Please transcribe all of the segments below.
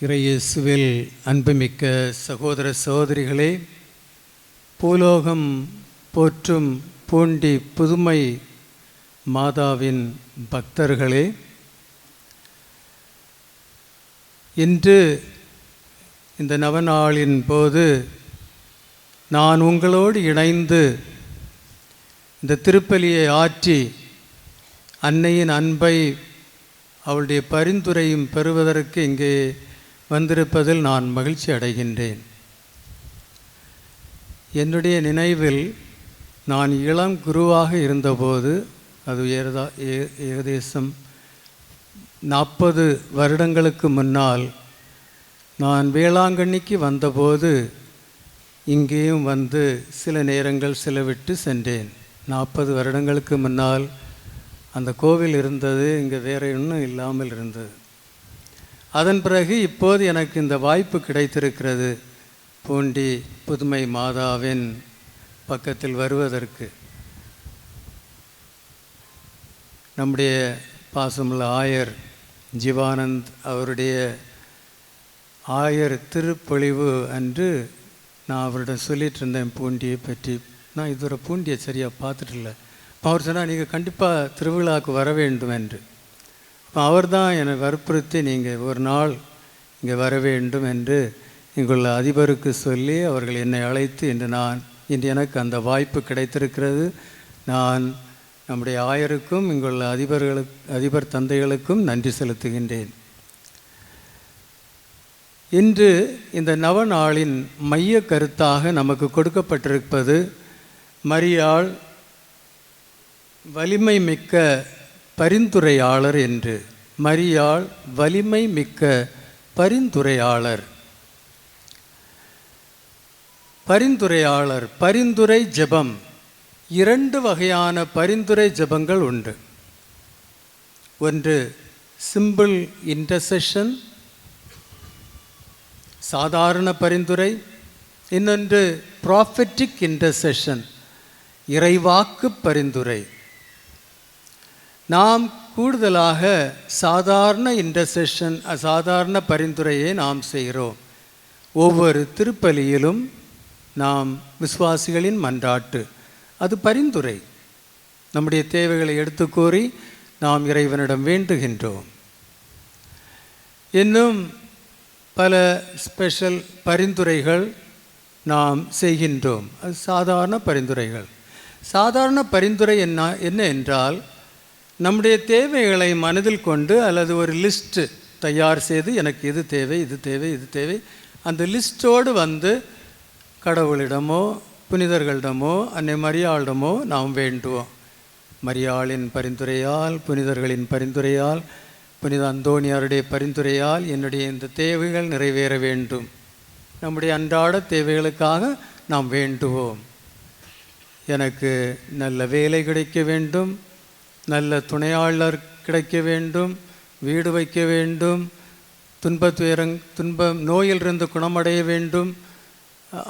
இறையேசுவில் அன்புமிக்க சகோதர சகோதரிகளே பூலோகம் போற்றும் பூண்டி புதுமை மாதாவின் பக்தர்களே இன்று இந்த நவநாளின் போது நான் உங்களோடு இணைந்து இந்த திருப்பலியை ஆற்றி அன்னையின் அன்பை அவளுடைய பரிந்துரையும் பெறுவதற்கு இங்கே வந்திருப்பதில் நான் மகிழ்ச்சி அடைகின்றேன். என்னுடைய நினைவில் நான் இளம் குருவாக இருந்தபோது அது ஏதா ஏ- ஏகதேசம் நாற்பது வருடங்களுக்கு முன்னால் நான் வேளாங்கண்ணிக்கு வந்தபோது இங்கேயும் வந்து சில நேரங்கள் செலவிட்டு சென்றேன். நாற்பது வருடங்களுக்கு முன்னால் அந்த கோவில் இருந்தது இங்கே வேற ஒன்றும் இல்லாமல் இருந்தது. அதன் பிறகு இப்போது எனக்கு இந்த வாய்ப்பு கிடைத்திருக்கிறது. பூண்டி புதுமை மாதாவின் பக்கத்தில் வருவதற்கு. நம்முடைய பாசமுள்ள ஆயர் ஜீவானந்த் அவருடைய ஆயர் திருப்பொழிவு அன்று நான் அவரிடம் சொல்லிட்டு இருந்தேன் பூண்டியை பற்றி. நான் இதுவரை பூண்டியை சரியாக பார்த்துட்டு இல்லை. அவர் சொன்னால் நீங்கள் கண்டிப்பாக திருவிழாவுக்கு வர வேண்டும் என்று. இப்போ அவர் தான் என்னை வற்புறுத்தி நீங்கள் ஒரு நாள் இங்கே வர வேண்டும் என்று இங்குள்ள அதிபருக்கு சொல்லி அவர்கள் என்னை அழைத்து இன்று நான் இன்று எனக்கு அந்த வாய்ப்பு கிடைத்திருக்கிறது. நான் நம்முடைய ஆயருக்கும் இங்குள்ள அதிபர்களுக்கு அதிபர் தந்தைகளுக்கும் நன்றி செலுத்துகின்றேன். இன்று இந்த நவநாளின் மைய கருத்தாக நமக்கு கொடுக்கப்பட்டிருப்பது மரியாள் வலிமை மிக்க பரிந்துரையாளர் என்று. மரியாள் வலிமை மிக்க பரிந்துரையாளர். பரிந்துரையாளர் பரிந்துரை ஜெபம். இரண்டு வகையான பரிந்துரை ஜெபங்கள் உண்டு. ஒன்று சிம்பிள் இன்டர்செஷன். சாதாரண பரிந்துரை. இன்னொன்று ப்ராஃபெட்டிக் இன்டர்செஷன். இறைவாக்கு பரிந்துரை. நாம் கூடுதலாக சாதாரண இன்டர்செஷன் சாதாரண பரிந்துரையை நாம் செய்கிறோம். ஒவ்வொரு திருப்பலியிலும் நாம் விசுவாசிகளின் மன்றாட்டு. அது பரிந்துரை. நம்முடைய தேவைகளை எடுத்து கூறி நாம் இறைவனிடம் வேண்டுகின்றோம். இன்னும் பல ஸ்பெஷல் பரிந்துரைகள் நாம் செய்கின்றோம். அது சாதாரண பரிந்துரைகள். சாதாரண பரிந்துரை என்ன என்ன என்றால் நம்முடைய தேவைகளை மனதில் கொண்டு அல்லது ஒரு லிஸ்ட்டு தயார் செய்து எனக்கு இது தேவை இது தேவை இது தேவை. அந்த லிஸ்ட்டோடு வந்து கடவுளிடமோ புனிதர்களிடமோ அன்னை மரியாளிடமோ நாம் வேண்டுவோம். மரியாளின் பரிந்துரையால் புனிதர்களின் பரிந்துரையால் புனித அந்தோணியாருடைய பரிந்துரையால் என்னுடைய இந்த தேவைகள் நிறைவேற வேண்டும். நம்முடைய அன்றாட தேவைகளுக்காக நாம் வேண்டுவோம். எனக்கு நல்ல வேலை கிடைக்க வேண்டும். நல்ல துணையாளர் கிடைக்க வேண்டும் வீடு வைக்க வேண்டும் துன்ப துயரங் துன்பம் நோயிலிருந்து குணமடைய வேண்டும்.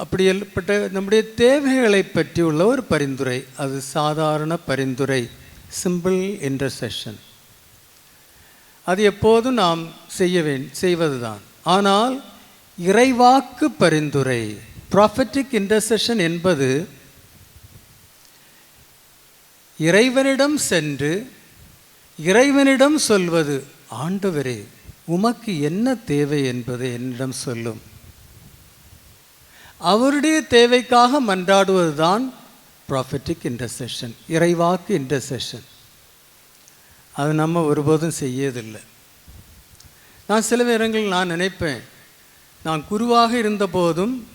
அப்படியேப்பட்ட நம்முடைய தேவைகளை பற்றியுள்ள ஒரு பரிந்துரை. அது சாதாரண பரிந்துரை. சிம்பிள் இன்டர்செஷன் அது எப்போதும் நாம் செய்ய வே செய்வதுதான். ஆனால் இறைவாக்கு பரிந்துரை ப்ராஃபட்டிக் இன்டர்செஷன் என்பது இறைவனிடம் சென்று இறைவனிடம் சொல்வது ஆண்டவரே உமக்கு என்ன தேவை என்பதை என்னிடம் சொல்லும். அவருடைய தேவைக்காக மன்றாடுவதுதான் ப்ராஃபிட்டிக் இன்டர்செஷன் இறைவாக்கு இன்டர்செஷன் அது நம்ம ஒருபோதும் செய்யதில்லை நான் சில நேரங்களில் நான் நினைப்பேன் நான் குருவாக இருந்தபோதும்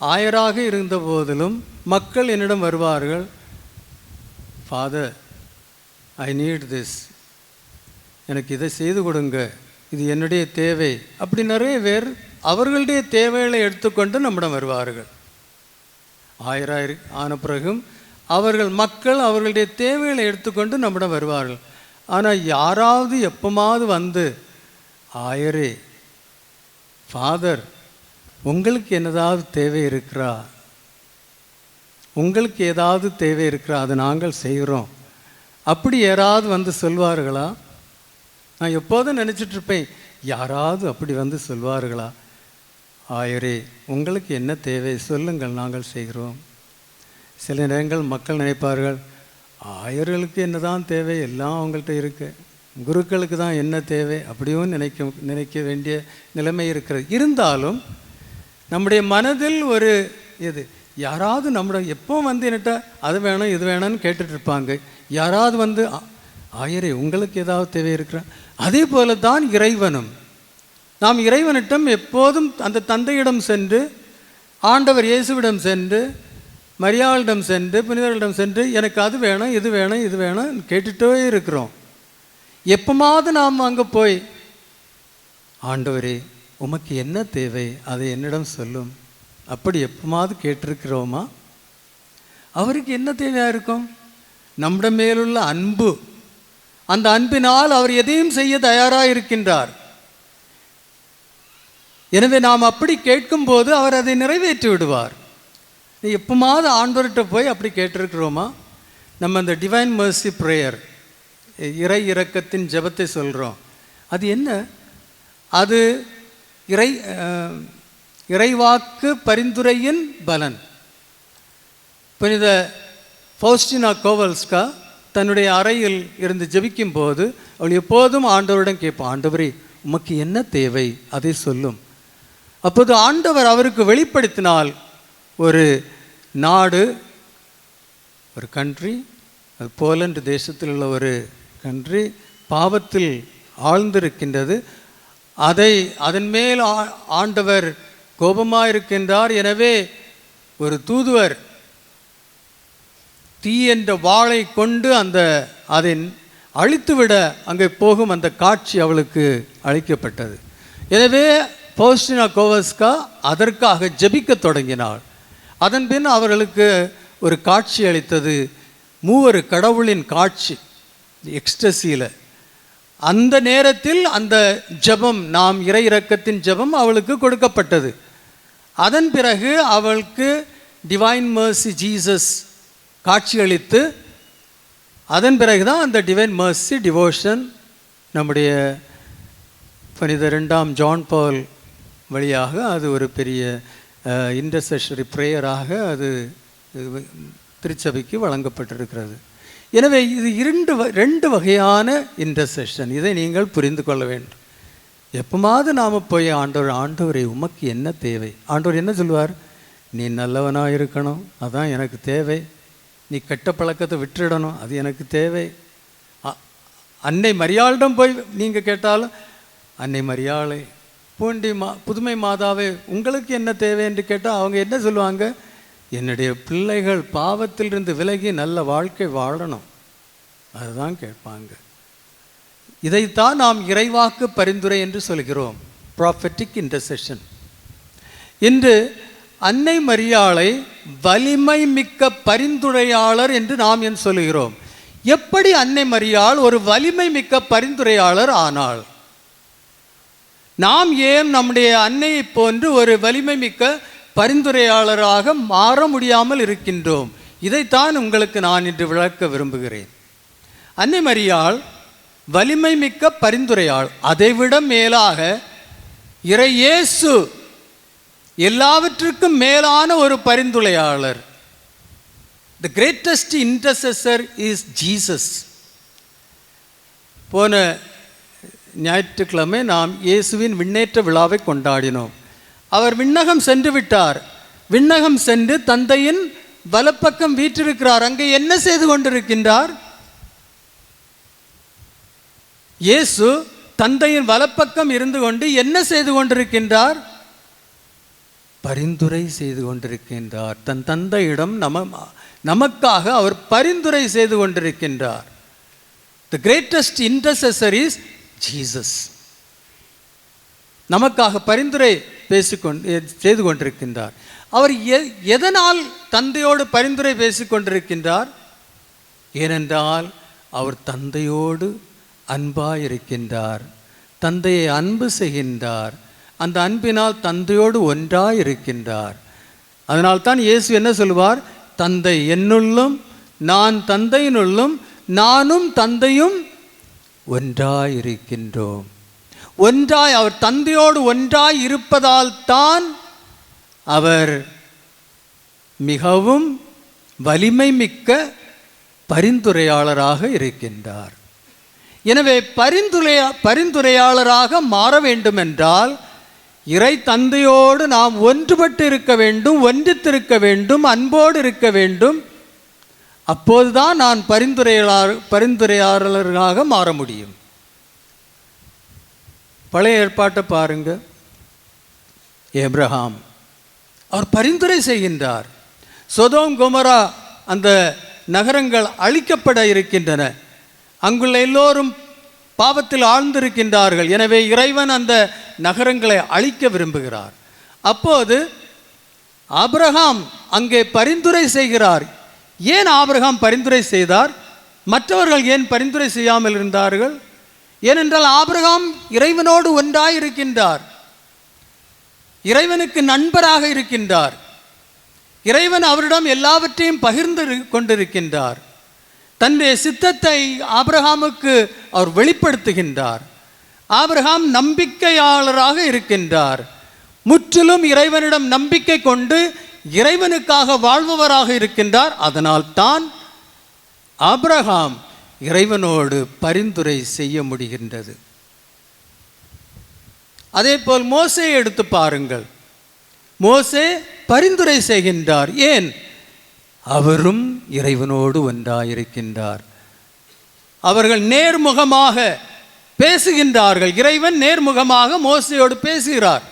ஆயராக இருந்த போதிலும் மக்கள் என்னிடம் வருவார்கள் ஃபாதர் ஐ நீட் திஸ் எனக்கு இதை செய்து கொடுங்க. இது என்னுடைய தேவை. அப்படி நிறைய பேர் அவர்களுடைய தேவைகளை எடுத்துக்கொண்டு நம்மிடம் வருவார்கள். ஆயிரம் ஆன பிறகும் அவர்கள் மக்கள் அவர்களுடைய தேவைகளை எடுத்துக்கொண்டு நம்மிடம் வருவார்கள். ஆனால் யாராவது எப்போமாவது வந்து ஆயரே ஃபாதர் உங்களுக்கு என்னதாவது தேவை இருக்கிறா உங்களுக்கு ஏதாவது தேவை இருக்கிறா அதை நாங்கள் செய்கிறோம் அப்படி யாராவது வந்து சொல்வார்களா? நான் எப்போதும் நினச்சிட்ருப்பேன் யாராவது அப்படி வந்து சொல்வார்களா? ஆயரே உங்களுக்கு என்ன தேவை? சொல்லுங்கள் நாங்கள் செய்கிறோம் சில நேரங்கள் மக்கள் நினைப்பார்கள் ஆயர்களுக்கு என்னதான் தேவை? எல்லாம் அவங்கள்ட்ட இருக்குது குருக்களுக்கு தான் என்ன தேவை? அப்படியும் நினைக்க நினைக்க வேண்டிய நிலைமை இருக்கிறது. இருந்தாலும் நம்முடைய மனதில் ஒரு இது யாராவது நம்முடைய எப்போ வந்து என்கிட்ட அது வேணும் இது வேணும்னு கேட்டுட்ருப்பாங்க யாராவது வந்து ஆயரே உங்களுக்கு ஏதாவது தேவை இருக்கிற அதே போல தான் இறைவனும். நாம் இறைவனிடம் எப்போதும் அந்த தந்தையிடம் சென்று ஆண்டவர் இயேசுவிடம் சென்று மரியாளிடம் சென்று புனிதர்களிடம் சென்று எனக்கு அது வேணும் இது வேணும் இது வேணும் கேட்டுட்டே இருக்கிறோம். எப்பமாவது நாம் அங்கே போய் ஆண்டவரே உமக்கு என்ன தேவை? அதை என்னிடம் சொல்லும். அப்படி எப்பமாவது கேட்டிருக்கிறோமா? அவருக்கு என்ன தேவையாக இருக்கும்? நம்மட மேலுள்ள அன்பு. அந்த அன்பினால் அவர் எதையும் செய்ய தயாராக இருக்கின்றார். எனவே நாம் அப்படி கேட்கும்போது அவர் அதை நிறைவேற்றி விடுவார். எப்போமாவது எப்பமாவது ஆண்டவர்கிட்ட போய் அப்படி கேட்டிருக்கிறோமா? நம்ம அந்த டிவைன் மர்சி ப்ரேயர் இறை இறக்கத்தின் ஜெபத்தை சொல்கிறோம் அது என்ன? அது இறை இறைவாக்கு பரிந்துரையின் பலன். புனித ஃபௌஸ்டினா கோவல்ஸ்கா தன்னுடைய அறையில் இருந்து ஜபிக்கும் போது அவள் எப்போதும் ஆண்டவரிடம் கேட்பான் ஆண்டவரே உமக்கு என்ன தேவை? அதை சொல்லும். அப்போது ஆண்டவர் அவருக்கு வெளிப்படுத்தினால் ஒரு நாடு ஒரு கண்ட்ரி அது போலண்டு தேசத்தில் உள்ள ஒரு கண்ட்ரி பாவத்தில் ஆழ்ந்திருக்கின்றது. அதை அதன் மேல் ஆ- ஆண்டவர் கோபமாக இருக்கின்றார் எனவே ஒரு தூதுவர் தீ என்ற வாளை கொண்டு அந்த அதை அழித்துவிட அங்கே போகும் அந்த காட்சி அவளுக்கு அளிக்கப்பட்டது. எனவே பௌஸ்டினா கோவஸ்கா அதற்காக ஜெபிக்கத் தொடங்கினாள். அதன் பின் அவர்களுக்கு ஒரு காட்சி அளித்தது. மூவர் கடவுளின் காட்சி எக்ஸ்டசியில். அந்த நேரத்தில் அந்த ஜெபம் நாம் இறை இறக்கத்தின் ஜெபம் அவளுக்கு கொடுக்கப்பட்டது. அதன் பிறகு அவளுக்கு டிவைன் மர்சி ஜீசஸ் காட்சியளித்து அதன் பிறகு தான் அந்த டிவைன் மர்சி டிவோஷன் நம்முடைய புனித ரெண்டாம் ஜான் பால் வழியாக அது ஒரு பெரிய இன்டர்செஷரி ப்ரேயராக அது திருச்சபைக்கு வழங்கப்பட்டிருக்கிறது. எனவே இது இரண்டு வ- ரெண்டு வகையான இன்டர்செஷன் இதை நீங்கள் புரிந்து கொள்ள வேண்டும். எப்பமாவது நாம் போய் ஆண்டவர் ஆண்டவரை உமக்கு என்ன தேவை? ஆண்டவர் என்ன சொல்லுவார்? நீ நல்லவனாக இருக்கணும் அதான் எனக்கு தேவை. நீ கெட்ட பழக்கத்தை விட்டுடணும் அது எனக்கு தேவை. அ- அன்னை மரியாளிடம் போய் நீங்கள் கேட்டாலும் அன்னை மரியாளை பூண்டி மா புதுமை மாதாவே உங்களுக்கு என்ன தேவை? என்று கேட்டால் அவங்க என்ன சொல்லுவாங்க? என்னுடைய பிள்ளைகள் பாவத்திலிருந்து விலகி நல்ல வாழ்க்கை வாழணும். அதுதான் கேட்பாங்க. இதைத்தான் நாம் இறைவாக்கு பரிந்துரை என்று சொல்கிறோம். ப்ராஃபெட்டிக் இன்டர்செஷன் இன்று அன்னை மரியாளை வலிமை மிக்க பரிந்துரையாளர் என்று நாம் என் சொல்லுகிறோம் எப்படி அன்னை மரியாள் ஒரு வலிமை மிக்க பரிந்துரையாளர் ஆனாள்? நாம் ஏன் நம்முடைய அன்னையை போன்று ஒரு வலிமை மிக்க பரிந்துரையாளராக மாற முடியாமல் இருக்கின்றோம்? இதைத்தான் உங்களுக்கு நான் இன்று விளக்க விரும்புகிறேன். அன்னை மரியாள் வலிமை மிக்க பரிந்துரையாள். அதைவிட மேலாக இறையேசு எல்லாவற்றிற்கும் எல்லாவற்றுக்கும் மேலான ஒரு பரிந்துரையாளர். The greatest intercessor is Jesus போன ஞாயிற்றுக்கிழமை நாம் இயேசுவின் விண்ணேற்ற விழாவை கொண்டாடினோம். அவர் விண்ணகம் சென்று விட்டார். விண்ணகம் சென்று தந்தையின் வலப்பக்கம் வீற்றிருக்கிறார். அங்கே என்ன செய்து கொண்டிருக்கின்றார்? இயேசு தந்தையின் வலப்பக்கம் இருந்து கொண்டு என்ன செய்து கொண்டிருக்கின்றார்? பரிந்துரை செய்து கொண்டிருக்கின்றார். தன் தந்தையிடம் நம நமக்காக அவர் பரிந்துரை செய்து கொண்டிருக்கின்றார். The greatest intercessor is Jesus நமக்காக பரிந்துரை பேசிக்கொண்டு செய்து கொண்டிருக்கின்றார். அவர் எ- எதனால் தந்தையோடு பரிந்துரை பேசிக்கொண்டிருக்கின்றார்? ஏனென்றால் அவர் தந்தையோடு அன்பாயிருக்கின்றார். தந்தையை அன்பு செய்கின்றார். அந்த அன்பினால் தந்தையோடு ஒன்றாயிருக்கின்றார். அதனால்தான் இயேசு என்ன சொல்வார் தந்தை என்னுள்ளும் நான் தந்தையினுள்ளும் நானும் தந்தையும் ஒன்றாயிருக்கின்றோம். ஒன்றாய் அவர் தந்தையோடு ஒன்றாய் இருப்பதால் தான் அவர் மிகவும் வலிமை மிக்க பரிந்துரையாளராக இருக்கின்றார். எனவே பரிந்துரையா பரிந்துரையாளராக மாற வேண்டுமென்றால் இறை தந்தையோடு நாம் ஒன்றுபட்டு இருக்க வேண்டும் ஒன்றித்திருக்க வேண்டும் அன்போடு இருக்க வேண்டும். அப்போதுதான் நான் பரிந்துரையாளர் பரிந்துரையாளராக மாற முடியும். பழைய ஏற்பாட்டை பாருங்க. ஏப்ரஹாம். அவர் பரிந்துரை செய்கின்றார். சொதோம் குமரா அந்த நகரங்கள் அழிக்கப்பட இருக்கின்றன. அங்குள்ள எல்லோரும் பாவத்தில் ஆழ்ந்திருக்கின்றார்கள். எனவே இறைவன் அந்த நகரங்களை அழிக்க விரும்புகிறார். அப்போது ஆபிரகாம் அங்கே பரிந்துரை செய்கிறார். ஏன் ஆபிரகாம் பரிந்துரை செய்தார்? மற்றவர்கள் ஏன் பரிந்துரை செய்யாமல் இருந்தார்கள்? ஏனென்றால் ஆபிரகாம் இறைவனோடு ஒன்றாய் இருக்கின்றார். இறைவனுக்கு நண்பராக இருக்கின்றார். இறைவன் அவரிடம் எல்லாவற்றையும் பகிர்ந்து கொண்டிருக்கின்றார். தன்னுடைய சித்தத்தை ஆபிரஹாமுக்கு அவர் வெளிப்படுத்துகின்றார். ஆபிரகாம் நம்பிக்கையாளராக இருக்கின்றார். முற்றிலும் இறைவனிடம் நம்பிக்கை கொண்டு இறைவனுக்காக வாழ்பவராக இருக்கின்றார். அதனால் தான் ஆபிரகாம் இறைவனோடு பரிந்துரை செய்ய முடிகின்றது. அதே போல் மோசே எடுத்து பாருங்கள். மோசே பரிந்துரை செய்கின்றார். ஏன்? அவரும் இறைவனோடு ஒன்றாயிருக்கின்றார். அவர்கள் நேர்முகமாக பேசுகின்றார்கள். இறைவன் நேர்முகமாக மோசையோடு பேசுகிறார்.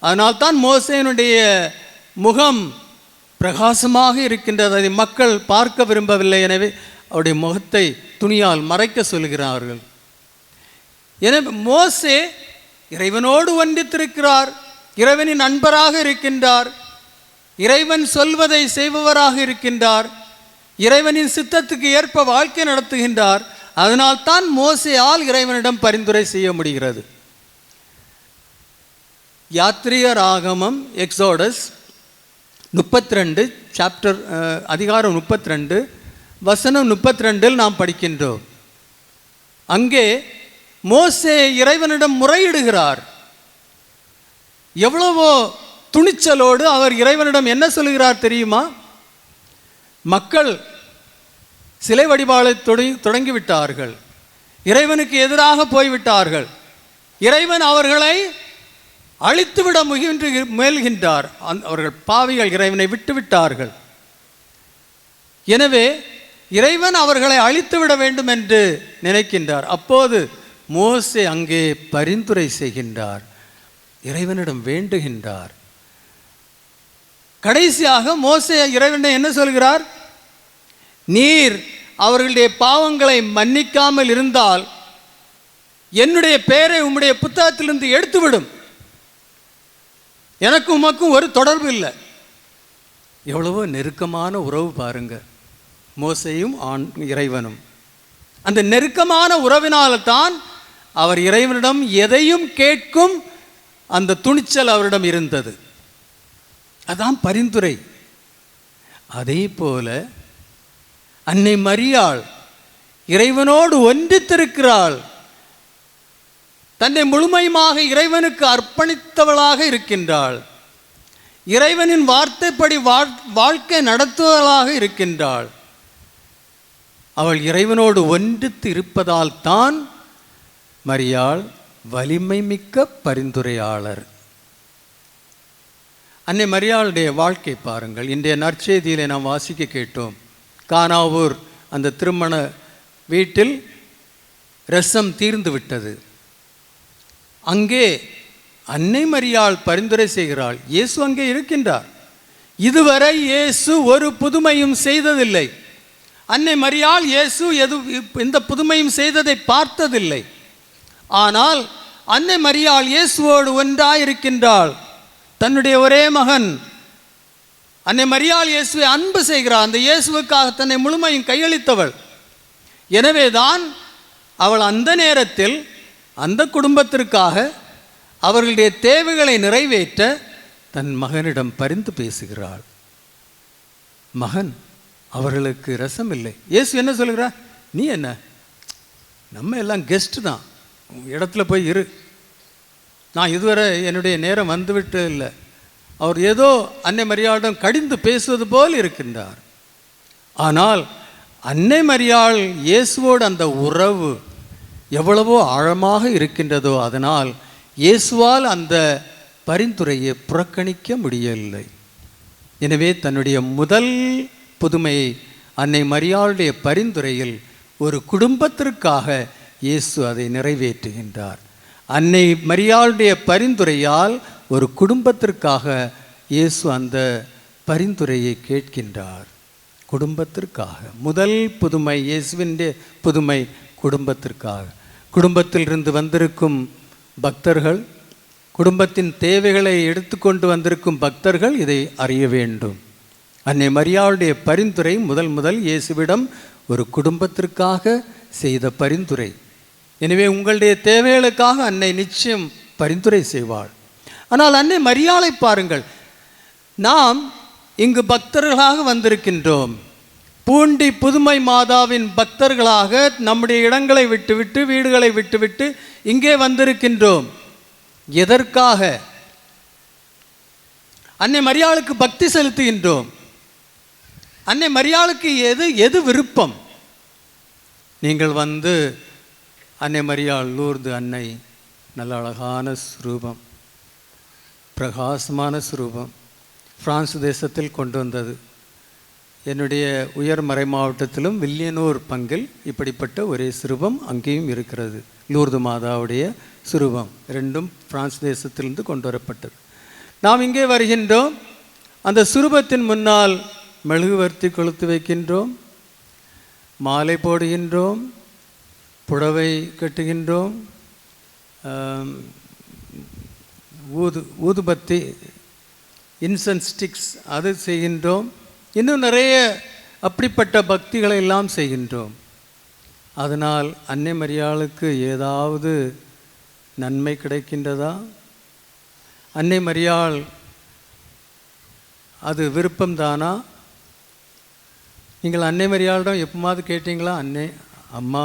அதனால் தான் மோசையினுடைய முகம் பிரகாசமாக இருக்கின்றது. அதை மக்கள் பார்க்க விரும்பவில்லை. எனவே அவருடைய முகத்தை துணியால் மறைக்க சொல்கிறார்கள். எனவே மோசே இறைவனோடு ஒன்றித்திருக்கிறார். இறைவனின் நண்பராக இருக்கின்றார். இறைவன் சொல்வதை செய்பவராக இருக்கின்றார். இறைவனின் சித்தத்துக்கு ஏற்ப வாழ்க்கை நடத்துகின்றார். அதனால்தான் மோசையால் இறைவனிடம் பரிந்துரை செய்ய முடிகிறது. யாத்ரீகர் ஆகமம் எக்ஸோடஸ் முப்பத்தி ரெண்டு சாப்டர் அதிகாரம் முப்பத்தி ரெண்டு வசனம் முப்பத்தி ரெண்டில் நாம் படிக்கின்றோம். அங்கே மோசே இறைவனிடம் முறையிடுகிறார். எவ்வளவோ துணிச்சலோடு அவர் இறைவனிடம் என்ன சொல்கிறார் தெரியுமா? மக்கள் சிலை வழிபாடை தொடங்கி தொடங்கிவிட்டார்கள். இறைவனுக்கு எதிராக போய்விட்டார்கள். இறைவன் அவர்களை அழித்துவிட முயன்று முயல்கின்றார். அவர்கள் பாவிகள் இறைவனை விட்டுவிட்டார்கள். எனவே இறைவன் அவர்களை அழித்துவிட வேண்டும் என்று நினைக்கின்றார். அப்போது மோசே அங்கே பரிந்துரை செய்கின்றார். இறைவனிடம் வேண்டுகின்றார். கடைசியாக மோசே இறைவனை என்ன சொல்கிறார்? நீர் அவர்களுடைய பாவங்களை மன்னிக்காமல் இருந்தால் என்னுடைய பெயரை உம்முடைய புத்தகத்திலிருந்து எடுத்துவிடும். எனக்கும் உமக்கும் ஒரு தொடர்பு இல்லை. எவ்வளவோ நெருக்கமான உறவு பாருங்க. மோசையும் ஆண் இறைவனும். அந்த நெருக்கமான உறவினால்தான் அவர் இறைவனிடம் எதையும் கேட்கும் அந்த துணிச்சல் அவரிடம் இருந்தது. அதான் பரிந்துரை. அதே போல அன்னை மரியாள் இறைவனோடு ஒன்றித்திருக்கிறாள். தன்னை முழுமையுமாக இறைவனுக்கு அர்ப்பணித்தவளாக இருக்கின்றாள். இறைவனின் வார்த்தைப்படி வாழ்- வாழ்க்கை நடத்துவதாக இருக்கின்றாள். அவள் இறைவனோடு ஒன்றித்து இருப்பதால் தான் மரியாள் வலிமை மிக்க பரிந்துரையாளர். அன்னை மரியாளுடைய வாழ்க்கை பாருங்கள். இன்றைய நற்செய்தியிலே நாம் வாசிக்க கேட்டோம். கானாவூர் அந்த திருமண வீட்டில் ரசம் தீர்ந்து விட்டது. அங்கே அன்னை மரியாள் பரிந்துரை செய்கிறாள். இயேசு அங்கே இருக்கின்றார். இதுவரை இயேசு ஒரு புதுமையும் செய்ததில்லை. அன்னை மரியாள் இயேசு எது எந்த புதுமையும் செய்ததை பார்த்ததில்லை. ஆனால் அன்னை மரியாள் இயேசுவோடு ஒன்றாயிருக்கின்றாள். தன்னுடைய ஒரே மகன். அன்னை மரியாள் இயேசுவை அன்பு செய்கிறார். அந்த இயேசுவுக்காக தன்னை முழுமையும் கையளித்தவள். எனவேதான் அவள் அந்த நேரத்தில் அந்த குடும்பத்திற்காக அவர்களுடைய தேவைகளை நிறைவேற்ற தன் மகனிடம் பரிந்து பேசுகிறாள். மகன் அவர்களுக்கு ரசம் இல்லை இயேசு என்ன சொல்கிறார்? நீ என்ன? நம்ம எல்லாம் கெஸ்ட் தான். இடத்துல போய் இரு. நான் இதுவரை என்னுடைய நேரம் வந்துவிட்டு இல்லை. அவர் ஏதோ அன்னை மரியாளிடம் கடிந்து பேசுவது போல் இருக்கின்றார். ஆனால் அன்னை மரியாள் இயேசுவோடு அந்த உறவு எவ்வளவோ ஆழமாக இருக்கின்றதோ அதனால் இயேசுவால் அந்த பரிந்துரையை புறக்கணிக்க முடியவில்லை. எனவே தன்னுடைய முதல் புதுமையை அன்னை மரியாளுடைய பரிந்துரையில் ஒரு குடும்பத்திற்காக இயேசு அதை நிறைவேற்றுகின்றார். அன்னை மரியாளுடைய பரிந்துரையால் ஒரு குடும்பத்திற்காக இயேசு அந்த பரிந்துரையை கேட்கின்றார். குடும்பத்திற்காக. முதல் புதுமை இயேசுவின் புதுமை குடும்பத்திற்காக. குடும்பத்திலிருந்து வந்திருக்கும் பக்தர்கள் குடும்பத்தின் தேவைகளை எடுத்துக்கொண்டு வந்திருக்கும் பக்தர்கள் இதை அறிய வேண்டும். அன்னை மரியாளுடைய பரிந்துரை முதல் முதல் இயேசுவிடம் ஒரு குடும்பத்திற்காக செய்த பரிந்துரை. எனவே உங்களுடைய தேவைகளுக்காக அன்னை நிச்சயம் பரிந்துரை செய்வாள். ஆனால் அன்னை மரியாதை பாருங்கள். நாம் இங்கு பக்தர்களாக வந்திருக்கின்றோம். பூண்டி புதுமை மாதாவின் பக்தர்களாக நம்முடைய இடங்களை விட்டுவிட்டு வீடுகளை விட்டுவிட்டு இங்கே வந்திருக்கின்றோம். எதற்காக? அன்னை மரியாளுக்கு பக்தி செலுத்துகின்றோம். அன்னை மரியாளுக்கு எது எது விருப்பம்? நீங்கள் வந்து அன்னை மரியாள் லூர்து அன்னை நல்ல அழகான ஸ்ரூபம் பிரகாசமான ஸ்ரூபம் பிரான்ஸ் தேசத்தில் கொண்டு வந்தது. என்னுடைய உயர் மறை மாவட்டத்திலும் வில்லியனூர் பங்கில் இப்படிப்பட்ட ஒரே சிறுபம் அங்கேயும் இருக்கிறது. லூர்து மாதாவுடைய சிறுபம் ரெண்டும் பிரான்ஸ் தேசத்திலிருந்து கொண்டு வரப்பட்டது. நாம் இங்கே வருகின்றோம். அந்த சுரூபத்தின் முன்னால் மெழுகுவர்த்தி கொளுத்து வைக்கின்றோம். மாலை போடுகின்றோம். புடவை கட்டுகின்றோம். ஊது ஊதுபத்தி இன்சன்ஸ் ஸ்டிக்ஸ் அது செய்கின்றோம். இன்னும் நிறைய அப்படிப்பட்ட பக்திகளை எல்லாம் செய்கின்றோம். அதனால் அன்னை மரியாளுக்கு ஏதாவது நன்மை கிடைக்கின்றதா? அன்னை மரியாள் அது விருப்பம்தானா? நீங்கள் அன்னை மரியாளிடம் எப்போமாவது கேட்டீங்களா? அன்னை அம்மா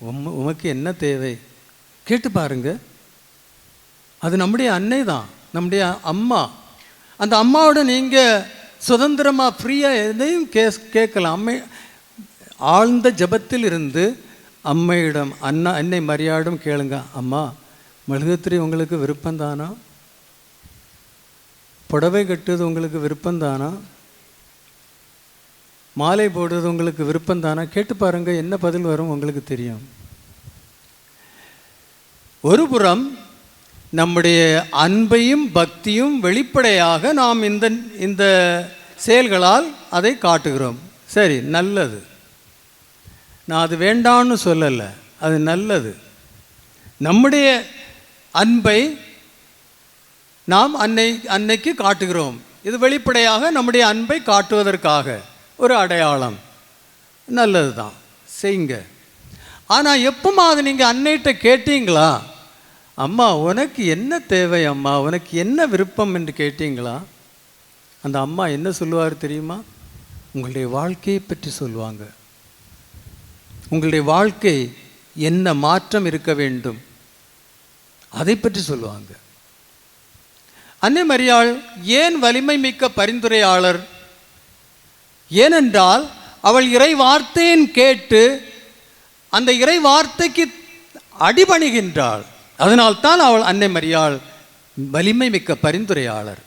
உம் உமக்கு என்ன தேவை? கேட்டு பாருங்க. அது நம்முடைய அன்னை தான் நம்முடைய அம்மா. அந்த அம்மாவோட நீங்கள் சுதந்திரமாக ஃப்ரீயாக எதையும் கே கேட்கலாம். அம்மை ஆழ்ந்த ஜபத்தில் இருந்து அம்மையிடம் அண்ணா அன்னை மரியாடும் கேளுங்க. அம்மா மெழுகுத்திரி உங்களுக்கு விருப்பம்தானா புடவை கட்டுவது உங்களுக்கு விருப்பம்தானா மாலை போடுறது உங்களுக்கு விருப்பம் தானே கேட்டு பாருங்கள் என்ன பதில் வரும் உங்களுக்கு தெரியும். ஒரு புறம் நம்முடைய அன்பையும் பக்தியும் வெளிப்படையாக நாம் இந்த இந்த செயல்களால் அதை காட்டுகிறோம். சரி நல்லது. நான் அது வேண்டான்னு சொல்லலை அது நல்லது. நம்முடைய அன்பை நாம் அன்னை அன்னைக்கு காட்டுகிறோம். இது வெளிப்படையாக நம்முடைய அன்பை காட்டுவதற்காக. ஒரு அடையாளம். நல்லது தான் செய்யுங்க. ஆனால் எப்போமாவது நீங்கள் அன்னைகிட்ட கேட்டீங்களா? அம்மா உனக்கு என்ன தேவை அம்மா? உனக்கு என்ன விருப்பம்? என்று கேட்டீங்களா? அந்த அம்மா என்ன சொல்லுவார் தெரியுமா? உங்களுடைய வாழ்க்கையை பற்றி சொல்லுவாங்க. உங்களுடைய வாழ்க்கை என்ன மாற்றம் இருக்க வேண்டும்? அதை பற்றி சொல்லுவாங்க. அன்னை மரியாள் ஏன் வலிமை மிக்க பரிந்துரையாளர்? ஏனென்றால் அவள் இறை வார்த்தையின் கேட்டு அந்த இறை வார்த்தைக்கு அடிபணிகின்றாள். அதனால்தான் அவள் அன்னை மரியாள் வலிமை மிக்க பரிந்துரையாளர்.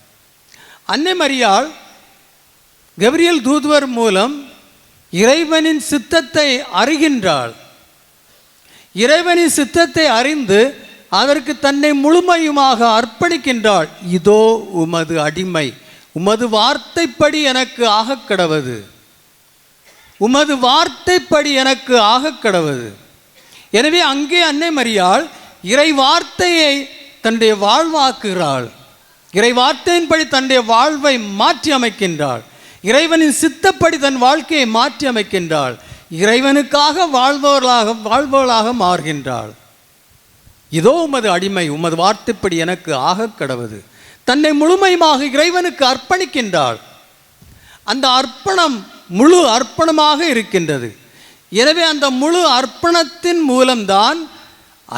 அன்னை மரியாள் கபிரியல் தூதுவர் மூலம் இறைவனின் சித்தத்தை அறிகின்றாள். இறைவனின் சித்தத்தை அறிந்து அதற்கு தன்னை முழுமையுமாக அர்ப்பணிக்கின்றாள். இதோ உமது அடிமை. உமது வார்த்தைப்படி எனக்கு ஆகக் கடவது. உமது வார்த்தைப்படி எனக்கு ஆகக் கடவது. எனவே அங்கே அன்னை மரியாள் இறை வார்த்தையை தன்னுடைய வாழ்வாக்குகிறாள். இறை வார்த்தையின்படி தன்னுடைய வாழ்வை மாற்றி அமைக்கின்றாள். இறைவனின் சித்தப்படி தன் வாழ்க்கையை மாற்றி அமைக்கின்றாள். இறைவனுக்காக வாழ்பவர்களாக வாழ்பவர்களாக மாறுகின்றாள். இதோ உமது அடிமை உமது வார்த்தைப்படி எனக்கு ஆகக் கடவது. தன்னை முழுமையுமாக இறைவனுக்கு அர்ப்பணிக்கின்றாள் அந்த அர்ப்பணம் முழு அர்ப்பணமாக இருக்கின்றது. எனவே அந்த முழு அர்ப்பணத்தின் மூலம்தான்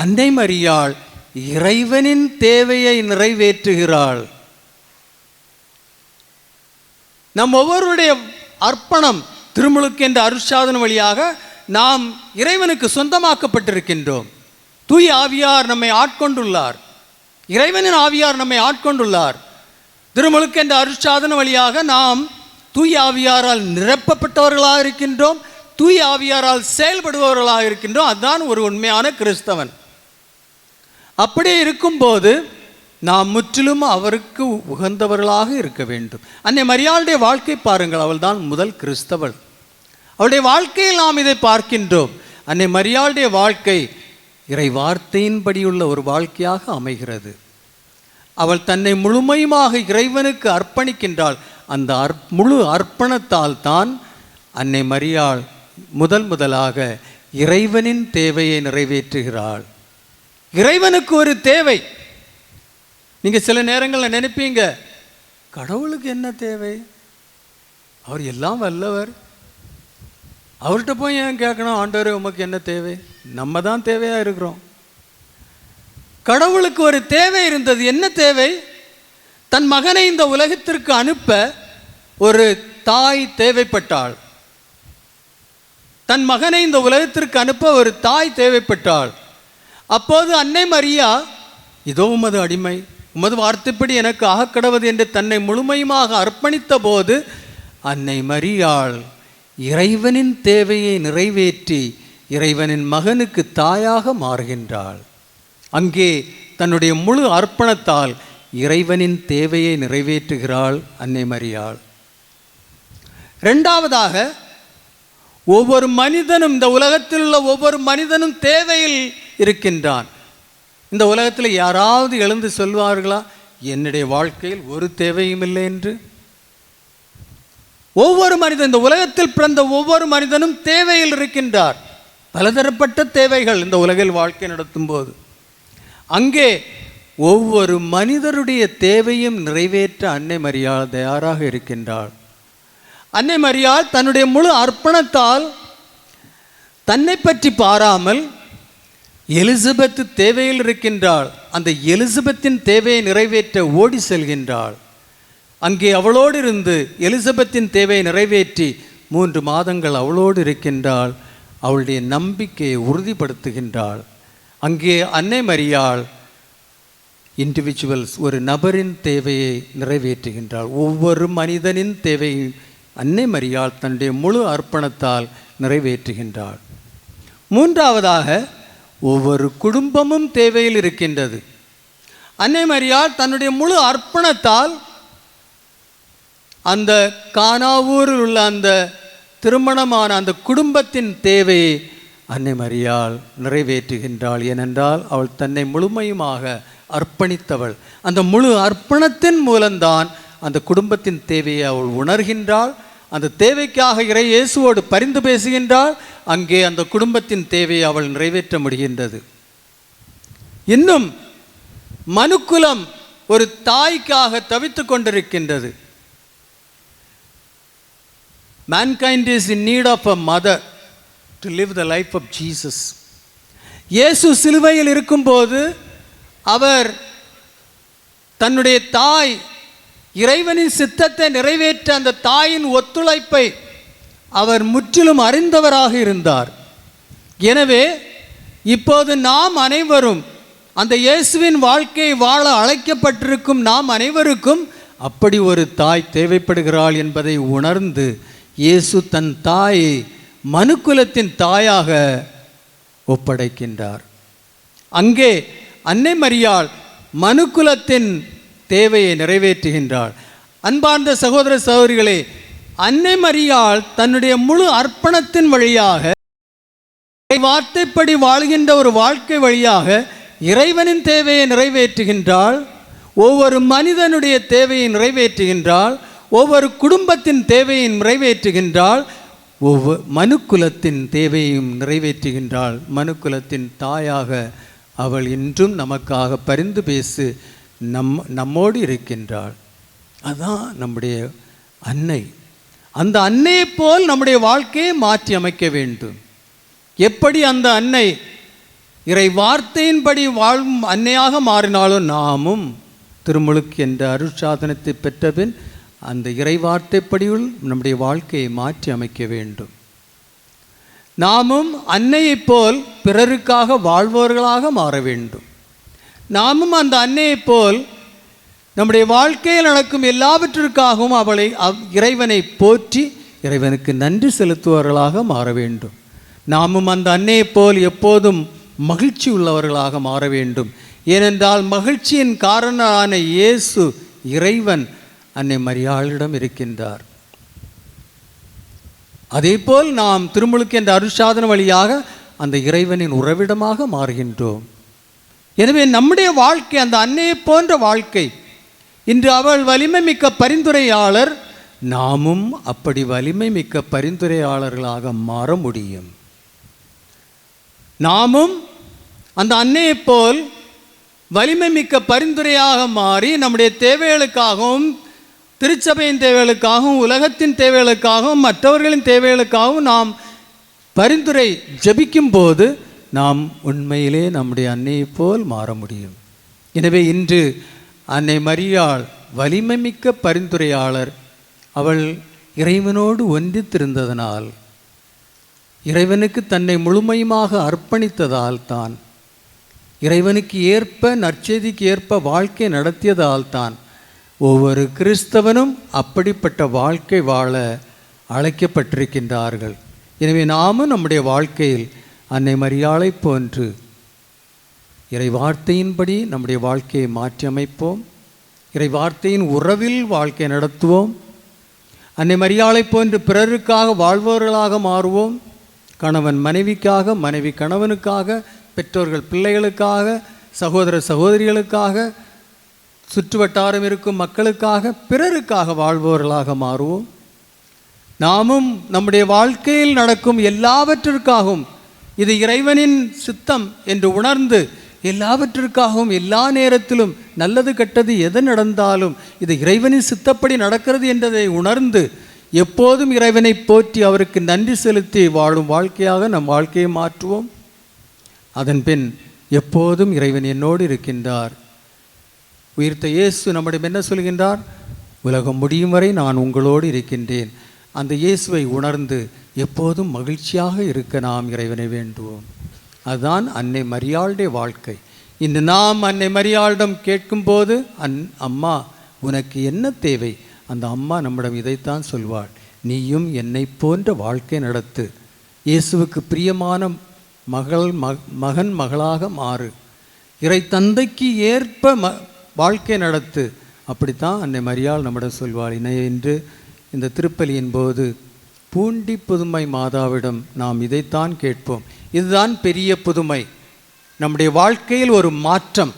அன்னை மரியாள் இறைவனின் தேவையை நிறைவேற்றுகிறாள். நம் ஒவ்வொருடைய அர்ப்பணம் திருமுழுக்கு என்ற அருட்சாதன வழியாக நாம் இறைவனுக்கு சொந்தமாக்கப்பட்டிருக்கின்றோம். தூய் ஆவியார் நம்மை ஆட்கொண்டுள்ளார். இறைவனின் ஆவியார் நம்மை ஆட்கொண்டுள்ளார். திருமுழுக்கு என்ற அருட்சாதன வழியாக நாம் தூய் ஆவியாரால் நிரப்பப்பட்டவர்களாக இருக்கின்றோம் தூய் ஆவியாரால் செயல்படுபவர்களாக இருக்கின்றோம். அதுதான் ஒரு உண்மையான கிறிஸ்தவன். அப்படியே இருக்கும்போது நாம் முற்றிலும் அவருக்கு உகந்தவர்களாக இருக்க வேண்டும். அன்னை மரியாளுடைய வாழ்க்கை பாருங்கள் அவள்தான் முதல் கிறிஸ்தவள். அவளுடைய வாழ்க்கையில் நாம் இதை பார்க்கின்றோம். அன்னை மரியாளுடைய வாழ்க்கை இறை வார்த்தையின்படியுள்ள ஒரு வாழ்க்கையாக அமைகிறது. அவள் தன்னை முழுமையுமாக இறைவனுக்கு அர்ப்பணிக்கின்றாள். அந்த அற் முழு அர்ப்பணத்தால் தான் அன்னை மரியாள் முதல் முதலாக இறைவனின் தேவையை நிறைவேற்றுகிறாள். இறைவனுக்கு ஒரு தேவை. நீங்கள் சில நேரங்களில் நினைப்பீங்க கடவுளுக்கு என்ன தேவை? அவர் எல்லாம் வல்லவர். அவர்கிட்ட போய் ஏன் கேட்கணும்? ஆண்டவரே உமக்கு என்ன தேவை? நம்ம தான் தேவையா இருக்கிறோம். கடவுளுக்கு ஒரு தேவை இருந்தது. என்ன தேவை? தன் மகனை இந்த உலகத்திற்கு அனுப்ப ஒரு தாய் தேவைப்பட்டாள். தன் மகனை இந்த உலகத்திற்கு அனுப்ப ஒரு தாய் தேவைப்பட்டாள். அப்போது அன்னை மரியா இதோ உமது அடிமை உமது வார்த்தைப்படி எனக்கு ஆகக்கடவது என்று தன்னை முழுமையுமாக அர்ப்பணித்த போது அன்னை மரியாள் இறைவனின் தேவையை நிறைவேற்றி இறைவனின் மகனுக்கு தாயாக மாறுகின்றாள். அங்கே தன்னுடைய முழு அர்ப்பணத்தால் இறைவனின் தேவையை நிறைவேற்றுகிறாள் அன்னை மரியாள். ரெண்டாவதாக ஒவ்வொரு மனிதனும் இந்த உலகத்தில் உள்ள ஒவ்வொரு மனிதனும் தேவையில் இருக்கின்றான். இந்த உலகத்தில் யாராவது எழுந்து சொல்வார்களா என்னுடைய வாழ்க்கையில் ஒரு தேவையும் இல்லை என்று. ஒவ்வொரு மனிதன் இந்த உலகத்தில் பிறந்த ஒவ்வொரு மனிதனும் தேவையில் இருக்கின்றார். பலதரப்பட்ட தேவைகள் இந்த உலகில் வாழ்க்கை நடத்தும் போது அங்கே ஒவ்வொரு மனிதருடைய தேவையும் நிறைவேற்ற அன்னை மரியாள் தயாராக இருக்கின்றாள். அன்னை மரியாள் தன்னுடைய முழு அர்ப்பணத்தால் தன்னை பற்றி பாராமல் எலிசபெத் தேவையில் இருக்கின்றாள். அந்த எலிசபெத்தின் தேவையை நிறைவேற்ற ஓடி செல்கின்றாள். அங்கே அவளோடு இருந்து எலிசபெத்தின் தேவையை நிறைவேற்றி மூன்று மாதங்கள் அவளோடு இருக்கின்றாள். அவளுடைய நம்பிக்கையை உறுதிப்படுத்துகின்றாள். அங்கே அன்னை மரியாள் இண்டிவிஜுவல்ஸ் ஒரு நபரின் தேவையை நிறைவேற்றுகின்றாள். ஒவ்வொரு மனிதனின் தேவையை அன்னை மரியாள் தன்னுடைய முழு அர்ப்பணத்தால் நிறைவேற்றுகின்றாள். மூன்றாவதாக ஒவ்வொரு குடும்பமும் தேவையில் இருக்கின்றது. அன்னை மரியாள் தன்னுடைய முழு அர்ப்பணத்தால் அந்த கானாவூரில் உள்ள அந்த திருமணமான அந்த குடும்பத்தின் தேவையை அன்னை மரியாள் நிறைவேற்றுகின்றாள். ஏனென்றால் அவள் தன்னை முழுமையுமாக அர்ப்பணித்தவள். அந்த முழு அர்ப்பணத்தின் மூலம்தான் அந்த குடும்பத்தின் தேவையை அவள் உணர்கின்றாள். அந்த தேவைக்காக இறை இயேசுவோடு பரிந்து பேசுகின்றாள். அங்கே அந்த குடும்பத்தின் தேவையை அவள் நிறைவேற்ற முடிகின்றது. இன்னும் மனுக்குலம் ஒரு தாய்க்காக தவித்துக் கொண்டிருக்கின்றது. Mankind is in need of a mother to live the life of Jesus இயேசு சிலுவையில் இருக்கும்போது அவர் தன்னுடைய தாய் இறைவனின் சித்தத்தை நிறைவேற்ற அந்த தாயின் ஒத்துழைப்பை அவர் முற்றிலும் அறிந்தவராக இருந்தார். எனவே இப்போது நாம் அனைவரும் அந்த இயேசுவின் வாழ்க்கையை வாழ அழைக்கப்பட்டிருக்கும் நாம் அனைவருக்கும் அப்படி ஒரு தாய் தேவைப்படுகிறாள் என்பதை உணர்ந்து இயேசு தன் தாயை மனுக்குலத்தின் தாயாக ஒப்படைக்கின்றார். அங்கே அன்னை மரியாள் மனுக்குலத்தின் தேவையை நிறைவேற்றுகின்றாள். அன்பார்ந்த சகோதர சகோதரிகளே அன்னை மரியாள் தன்னுடைய முழு அர்ப்பணத்தின் வழியாக வார்த்தைப்படி வாழ்கின்ற ஒரு வாழ்க்கை வழியாக இறைவனின் தேவையை நிறைவேற்றுகின்றாள். ஒவ்வொரு மனிதனுடைய தேவையை நிறைவேற்றுகின்றாள். ஒவ்வொரு குடும்பத்தின் தேவையை நிறைவேற்றுகின்றாள் ஒவ்வொரு மனுக்குலத்தின் தேவையும் நிறைவேற்றுகின்றாள். மனுக்குலத்தின் தாயாக அவள் இன்றும் நமக்காக பரிந்து பேசு நம் நம்மோடு இருக்கின்றாள். அதுதான் நம்முடைய அன்னை. அந்த அன்னையைப் போல் நம்முடைய வாழ்க்கையை மாற்றி அமைக்க வேண்டும். எப்படி அந்த அன்னை இறை வார்த்தையின்படி வாழும் அன்னையாக மாறினாலும் நாமும் திருமுழுக்கு என்ற அருட்சாதனத்தை பெற்றபின் அந்த இறைவார்த்தைப்படியுள் நம்முடைய வாழ்க்கையை மாற்றி அமைக்க வேண்டும். நாமும் அன்னையைப் போல் பிறருக்காக வாழ்வோர்களாக மாற வேண்டும். நாமும் அந்த அன்னையைப் போல் நம்முடைய வாழ்க்கையில் நடக்கும் எல்லாவற்றிற்காகவும் அவளை அவ் இறைவனை போற்றி இறைவனுக்கு நன்றி செலுத்துபவர்களாக மாற வேண்டும். நாமும் அந்த அன்னையைப் போல் எப்போதும் மகிழ்ச்சி உள்ளவர்களாக மாற வேண்டும். ஏனென்றால் மகிழ்ச்சியின் காரணமான இயேசு இறைவன் அன்னை மரியாளிடம் இருக்கின்றார். அதேபோல் நாம் திருமுழுக்கு என்ற அருட்சாதன வழியாக அந்த இறைவனின் உறவிடமாக மாறுகின்றோம். எனவே நம்முடைய வாழ்க்கை அந்த அன்னையை போன்ற வாழ்க்கை இன்று அவள் வலிமை மிக்க பரிந்துரையாளர் நாமும் அப்படி வலிமை மிக்க பரிந்துரையாளர்களாக மாற முடியும். நாமும் அந்த அன்னையைப் போல் வலிமை மிக்க பரிந்துரையாக மாறி நம்முடைய தேவைகளுக்காகவும் திருச்சபையின் தேவைகளுக்காகவும் உலகத்தின் தேவைகளுக்காகவும் மற்றவர்களின் தேவைகளுக்காகவும் நாம் பரிந்துரை ஜபிக்கும் போது நாம் உண்மையிலே நம்முடைய அன்னையைப் போல் மாற முடியும். எனவே இன்று அன்னை மரியாள் வலிமை மிக்க பரிந்துரையாளர். அவள் இறைவனோடு ஒன்றித்திருந்ததனால் இறைவனுக்கு தன்னை முழுமையுமாக அர்ப்பணித்ததால் தான் இறைவனுக்கு ஏற்ப நற்செய்திக்கு ஏற்ப வாழ்க்கை நடத்தியதால் தான் ஒவ்வொரு கிறிஸ்தவனும் அப்படிப்பட்ட வாழ்க்கை வாழ அழைக்கப்பட்டிருக்கின்றார்கள். எனவே நாமும் நம்முடைய வாழ்க்கையில் அன்னை மரியாளை போன்று இறை வார்த்தையின்படி நம்முடைய வாழ்க்கையை மாற்றியமைப்போம். இறை வார்த்தையின் உறவில் வாழ்க்கை நடத்துவோம். அன்னை மரியாளை போன்று பிறருக்காக வாழ்வோர்களாக மாறுவோம். கணவன் மனைவிக்காக மனைவி கணவனுக்காக பெற்றோர்கள் பிள்ளைகளுக்காக சகோதர சகோதரிகளுக்காக சுற்றுவட்டாரம் இருக்கும் மக்களுக்காக பிறருக்காக வாழ்பவர்களாக மாறுவோம். நாமும் நம்முடைய வாழ்க்கையில் நடக்கும் எல்லாவற்றிற்காகவும் இது இறைவனின் சித்தம் என்று உணர்ந்து எல்லாவற்றிற்காகவும் எல்லா நேரத்திலும் நல்லது கெட்டது எது நடந்தாலும் இது இறைவனின் சித்தப்படி நடக்கிறது என்றதை உணர்ந்து எப்போதும் இறைவனை போற்றி அவருக்கு நன்றி செலுத்தி வாழும் வாழ்க்கையாக நம் வாழ்க்கையை மாற்றுவோம். அதன்பின் எப்போதும் இறைவன் என்னோடு இருக்கின்றார். உயிர்த்த இயேசு நம்மிடம் என்ன சொல்கின்றார்? உலகம் முடியும் வரை நான் உங்களோடு இருக்கின்றேன். அந்த இயேசுவை உணர்ந்து எப்போதும் மகிழ்ச்சியாக இருக்க நாம் இறைவனை வேண்டுவோம். அதுதான் அன்னை மரியாளுடைய வாழ்க்கை. இன்று நாம் அன்னை மரியாளிடம் கேட்கும்போது அன் அம்மா உனக்கு என்ன தேவை? அந்த அம்மா நம்மிடம் இதைத்தான் சொல்வாள். நீயும் என்னை போன்ற வாழ்க்கை நடத்து. இயேசுவுக்கு பிரியமான மகள் மகன் மகளாக மாறு. இறை தந்தைக்கு ஏற்ப ம வாழ்க்கை நடத்து. அப்படித்தான் அன்னை மரியாள் நம்மிடம் சொல்வாள். இணைய என்று இந்த திருப்பலியின் போது பூண்டி புதுமை மாதாவிடம் நாம் இதைத்தான் கேட்போம். இதுதான் பெரிய புதுமை. நம்முடைய வாழ்க்கையில் ஒரு மாற்றம்.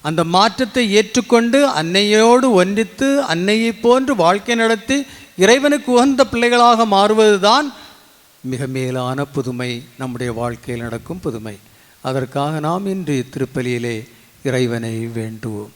அந்த மாற்றத்தை ஏற்றுக்கொண்டு அன்னையோடு ஒன்றித்து அன்னையை போன்று வாழ்க்கை நடத்தி இறைவனுக்கு உகந்த பிள்ளைகளாக மாறுவதுதான் மிக மேலான புதுமை. நம்முடைய வாழ்க்கையில் நடக்கும் புதுமை. அதற்காக நாம் இன்று திருப்பலியிலே இறைவனை வேண்டுவோம்.